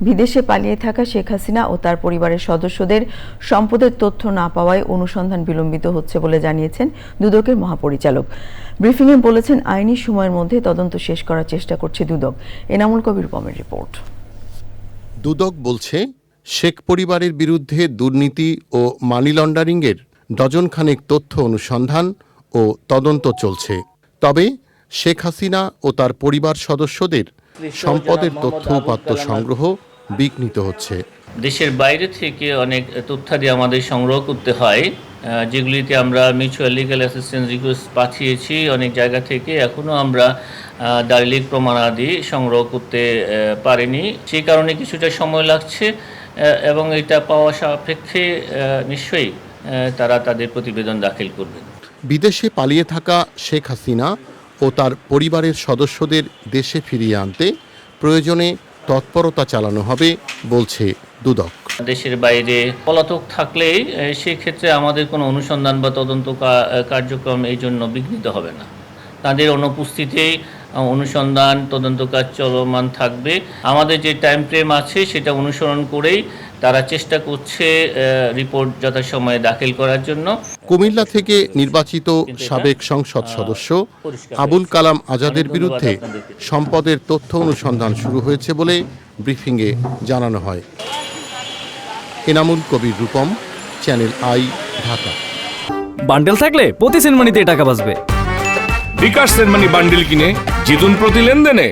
বিদেশে পালিয়ে থাকা শেখ হাসিনা ও তার পরিবারের সদস্যদের সম্পদের তথ্য না পাওয়ায় অনুসন্ধান বিলম্বিত হচ্ছে বলে জানিয়েছেন দুদকের মহাপরিচালক। ব্রিফিংয়ে বলেছেন আইনি সময়ের মধ্যে তদন্ত শেষ করার চেষ্টা করছে দুদক। এনামুল কবির পমের রিপোর্ট। দুদক বলছে শেখ পরিবারের বিরুদ্ধে দুর্নীতি ও মানি লন্ডারিংয়ের ডজনখানেক তথ্য অনুসন্ধান ও তদন্ত চলছে। তবে শেখ হাসিনা ও তার পরিবার সদস্যদের সম্পদের তথ্য উপাত্ত সংগ্রহ বিঘ্নিত হচ্ছে। দেশের বাইরে থেকে অনেক তথ্যাদি আমাদের সংগ্রহ করতে হয় যেগুলিতে আমরা মিউচুয়াল লিগ্যাল অ্যাসিস্ট্যান্স রিকোয়েস্ট পাঠিয়েছি অনেক জায়গা থেকে এখনও আমরা দালিলিক প্রমাণাদি সংগ্রহ করতে পারিনি। সেই কারণে কিছুটা সময় লাগছে এবং এটা পাওয়া সাপেক্ষে নিশ্চয়ই তারা তাদের প্রতিবেদন দাখিল করবেন। বিদেশে পালিয়ে থাকা শেখ হাসিনা ও তার পরিবারের সদস্যদের দেশে ফিরিয়ে আনতে প্রয়োজনে তৎপরতা চালানো হবে বলছে দুদক। দেশের বাইরে পলাতক থাকলে সেক্ষেত্রে আমাদের কোনো অনুসন্ধান বা তদন্ত কার্যক্রম এই জন্য বিঘ্নিত হবে না। তাদের অনুপস্থিতি অনুসন্ধান, তদন্ত কাজ চলমান থাকবে। আমাদের যে টাইম ফ্রেম আছে, সেটা অনুসরণ করেই তারা চেষ্টা করছে আহ, রিপোর্ট যথাসময়ে দাখিল করার জন্য। কুমিল্লা থেকে নির্বাচিত সাবেক সংসদ সদস্য আবুল কালাম আজাদের বিরুদ্ধে সম্পদের তথ্য অনুসন্ধান শুরু হয়েছে বলে ব্রিফিংয়ে জানানো হয়। Enamul Kabir Rupam channel I Dhaka. Bundle থাকলে প্রতি সেনমানিতে টাকা বাঁচবে। বিকাশ সেনমানি বান্ডেল কিনে জিতুন প্রতি লেনদেনে।